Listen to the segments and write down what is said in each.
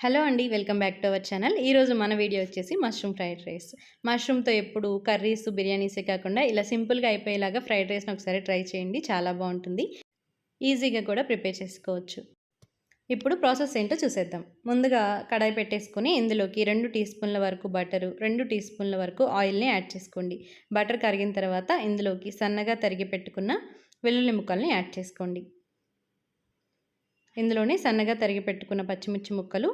Hello అండి welcome back to our channel. ఈరోజు మన వీడియో వచ్చేసి మష్రూమ్ ఫ్రైడ్ రైస్. మష్రూమ్తో ఎప్పుడు కర్రీస్ బిర్యానీసే కాకుండా ఇలా సింపుల్గా అయిపోయేలాగా ఫ్రైడ్ రైస్ని ఒకసారి ట్రై చేయండి చాలా బాగుంటుంది. ఈజీగా కూడా ప్రిపేర్ చేసుకోవచ్చు. ఇప్పుడు ప్రాసెస్ ఏంటో చూసేద్దాం. ముందుగా కడాయి పెట్టేసుకుని ఇందులోకి రెండు టీ స్పూన్ల వరకు బటరు రెండు టీ స్పూన్ల వరకు ఆయిల్ని యాడ్ చేసుకోండి. బటర్ కరిగిన తర్వాత ఇందులోకి సన్నగా తరిగి పెట్టుకున్న వెల్లుల్లి ముక్కల్ని యాడ్ చేసుకోండి. ఇందులోనే సన్నగా తరిగి పెట్టుకున్న పచ్చిమిర్చి ముక్కలు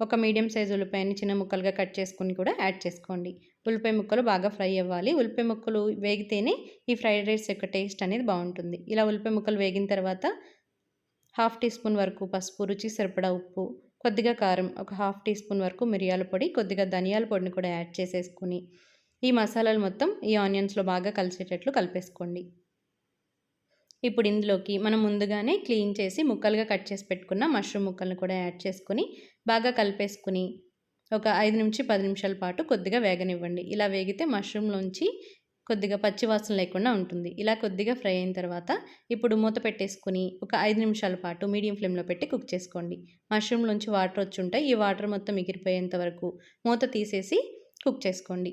ఒక మీడియం సైజు ఉల్లిపాయని చిన్న ముక్కలుగా కట్ చేసుకుని కూడా యాడ్ చేసుకోండి. ఉల్లిపాయ ముక్కలు బాగా ఫ్రై అవ్వాలి. ఉల్లిపాయ ముక్కలు వేగితేనే ఈ ఫ్రైడ్ రైస్ యొక్క టేస్ట్ అనేది బాగుంటుంది. ఇలా ఉల్లిపాయ ముక్కలు వేగిన తర్వాత హాఫ్ టీ స్పూన్ వరకు పసుపు రుచి సరిపడా ఉప్పు కొద్దిగా కారం ఒక హాఫ్ టీ స్పూన్ వరకు మిరియాల పొడి కొద్దిగా ధనియాల పొడిని కూడా యాడ్ చేసేసుకుని ఈ మసాలాలు మొత్తం ఈ ఆనియన్స్లో బాగా కలిసేటట్లు కలిపేసుకోండి. ఇప్పుడు ఇందులోకి మనం ముందుగానే క్లీన్ చేసి ముక్కలుగా కట్ చేసి పెట్టుకున్న మష్రూమ్ ముక్కలను కూడా యాడ్ చేసుకుని బాగా కలిపేసుకుని ఒక ఐదు నుంచి పది నిమిషాల పాటు కొద్దిగా వేగనివ్వండి. ఇలా వేగితే మష్రూమ్లోంచి కొద్దిగా పచ్చివాసన లేకుండా ఉంటుంది. ఇలా కొద్దిగా ఫ్రై అయిన తర్వాత ఇప్పుడు మూత పెట్టేసుకుని ఒక ఐదు నిమిషాల పాటు మీడియం ఫ్లేమ్లో పెట్టి కుక్ చేసుకోండి. మష్రూమ్లోంచి వాటర్ వచ్చి ఉంటాయి ఈ వాటర్ మొత్తం ఎగిరిపోయేంత వరకు మూత తీసేసి కుక్ చేసుకోండి.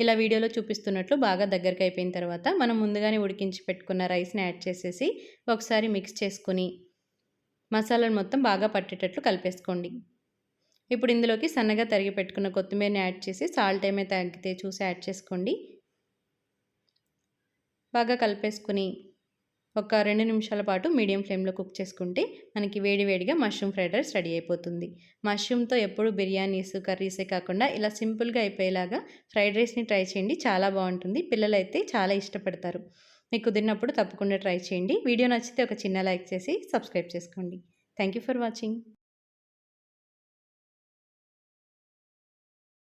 ఇలా వీడియోలో చూపిస్తున్నట్లు బాగా దగ్గరికి అయిపోయిన తర్వాత మనం ముందుగానే ఉడికించి పెట్టుకున్న రైస్ని యాడ్ చేసేసి ఒకసారి మిక్స్ చేసుకుని మసాలాలు మొత్తం బాగా పట్టేటట్లు కలిపేసుకోండి. ఇప్పుడు ఇందులోకి సన్నగా తరిగి పెట్టుకున్న కొత్తిమీరని యాడ్ చేసి సాల్ట్ ఏమైతే తగ్గితే చూసి యాడ్ చేసుకోండి. బాగా కలిపేసుకుని ఒక రెండు నిమిషాల పాటు మీడియం ఫ్లేమ్లో కుక్ చేసుకుంటే మనకి వేడివేడిగా మష్రూమ్ ఫ్రైడ్ రైస్ రెడీ అయిపోతుంది. మష్రూమ్తో ఎప్పుడు బిర్యానీస్ కర్రీసే కాకుండా ఇలా సింపుల్గా అయిపోయేలాగా ఫ్రైడ్ రైస్ని ట్రై చేయండి. చాలా బాగుంటుంది. పిల్లలైతే చాలా ఇష్టపడతారు. మీకు కుదిరినప్పుడు తప్పకుండా ట్రై చేయండి. వీడియో నచ్చితే ఒక చిన్న లైక్ చేసి సబ్స్క్రైబ్ చేసుకోండి. Thank you for watching.